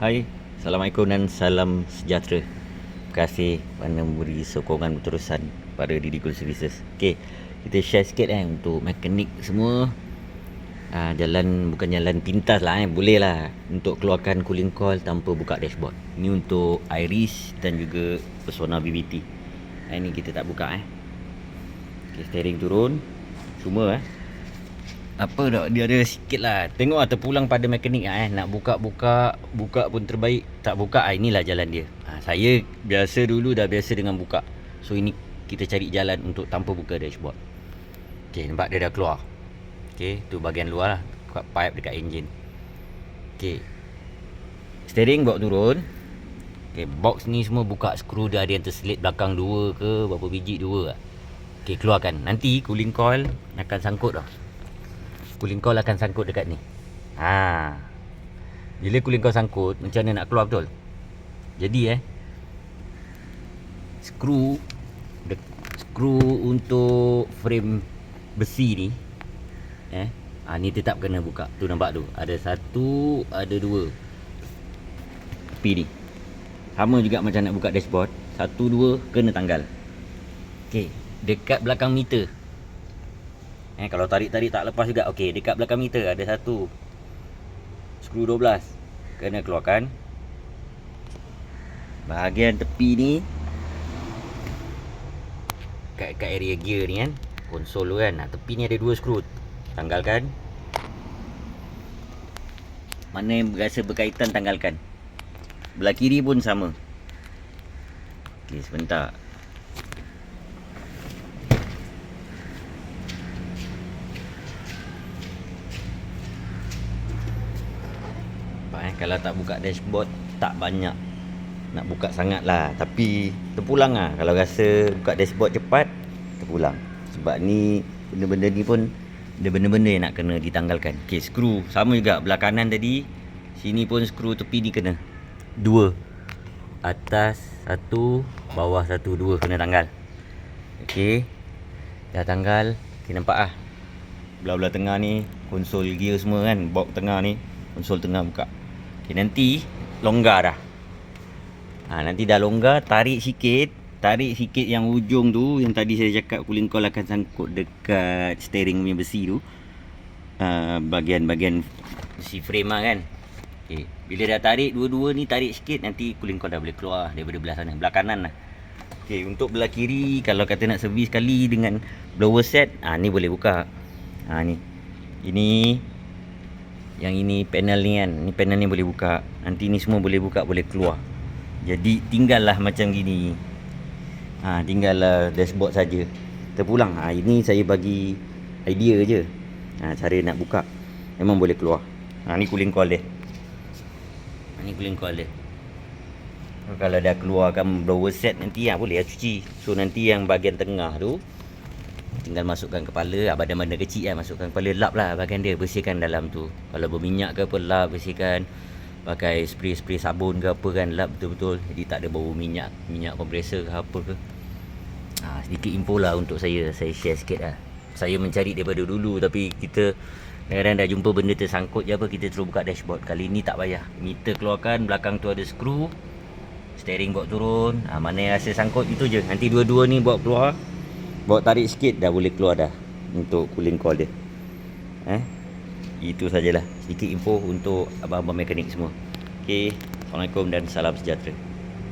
Hai, Assalamualaikum dan salam sejahtera. Terima kasih kerana memberi sokongan berterusan pada Didi Cool Services. Okey, kita share sikit eh untuk mekanik semua. Ah, jalan bukan jalan pintas lah eh, boleh lah untuk keluarkan cooling coil tanpa buka dashboard. Ini untuk Iris dan juga Persona BBT. Ah, ini kita tak buka eh. Okey, steering turun. Cuma eh apa dah dia ada sikit lah. Tengok lah terpulang pada mekanik lah eh. Nak buka-buka Buka pun terbaik. Tak buka ah, inilah jalan dia. Ha, Saya biasa dulu dah biasa dengan buka. So ini kita cari jalan untuk tanpa buka dashboard. Okay nampak dia dah keluar. Okay tu bahagian luar lah. Dekat pipe dekat enjin Okay Steering bawa turun. Okay box ni semua buka. Skru dia ada yang terselit belakang dua ke Berapa biji dua lah. Okay keluarkan. Nanti cooling coil akan sangkut tau cooling coil akan sangkut dekat ni. Ha. Bila cooling coil sangkut, macam mana nak keluar betul? Jadi eh skru de, skru untuk frame besi ni eh ha, ni tetap kena buka. Tu nampak tu. Ada satu, ada dua. Tepi ni. Sama juga macam nak buka dashboard. Satu, dua, kena tanggal. Okey, dekat belakang meter. Eh kalau tarik-tarik tak lepas juga. Okey, dekat belakang meter ada satu skru 12. Kena keluarkan. Bahagian tepi ni kat kat area gear ni kan. Konsol tu kan. Nah, tepi ni ada dua skru. Tanggalkan. Mana yang rasa berkaitan tanggalkan. Belah kiri pun sama. Okey, sebentar. Kalau tak buka dashboard Tak banyak Nak buka sangat lah Tapi Terpulang lah. Kalau rasa Buka dashboard cepat Terpulang. Sebab ni Benda-benda ni pun Ada benda-benda yang nak kena ditanggalkan. Okay skru. Sama juga Belah kanan tadi Sini pun skru tepi ni kena. Dua. Atas Satu Bawah satu. Dua kena tanggal. Okay Dah tanggal Okay nampak lah Belah-belah tengah ni Konsol gear semua kan? Box tengah ni Konsol tengah buka Okay, nanti longgar dah. Ha, nanti dah longgar, tarik sikit. Tarik sikit yang ujung tu yang tadi saya cakap cooling coil akan sangkut dekat steering punya besi tu. Uh, bahagian-bahagian besi frame lah kan. Okay. Bila dah tarik dua-dua ni tarik sikit nanti cooling coil dah boleh keluar daripada belah sana. Belah kanan lah. Okay, untuk belah kiri kalau kata nak servis sekali dengan blower set, ha, ni boleh buka. Ha ni. Ini yang ini panel ni kan ni panel ni boleh buka. Nanti ni semua boleh buka boleh keluar. Jadi tinggallah macam gini. Ha tinggallah dashboard saja. Terpulang. Ha ini saya bagi idea je. Ha cara nak buka. Memang boleh keluar. Ha ni cooling coil dia. Ha, ni cooling coil dia. Kalau dah keluarkan blower set nanti ya boleh lah cuci. So nanti yang bahagian tengah tu tinggal masukkan kepala ah, badan-badan kecil kan masukkan kepala lap lah bahagian dia bersihkan dalam tu. Kalau berminyak ke apa lap bersihkan. Pakai spray-spray sabun ke apa kan lap betul-betul. Jadi tak ada bau minyak minyak kompresor ke apa ke. Ha, sedikit info lah untuk saya saya share sikit lah. Saya mencari daripada dulu tapi kita kadang-kadang dah jumpa benda tersangkut je apa kita terus buka dashboard. Kali ni tak payah. Meter keluarkan belakang tu ada skru. Steering bawa turun. Ha, mana yang rasa sangkut itu je. Nanti dua-dua ni bawa keluar Bawa tarik sikit dah boleh keluar dah Untuk cooling coil dia. Eh? Itu sajalah. Sedikit info untuk abang-abang mekanik semua. Okay Assalamualaikum dan salam sejahtera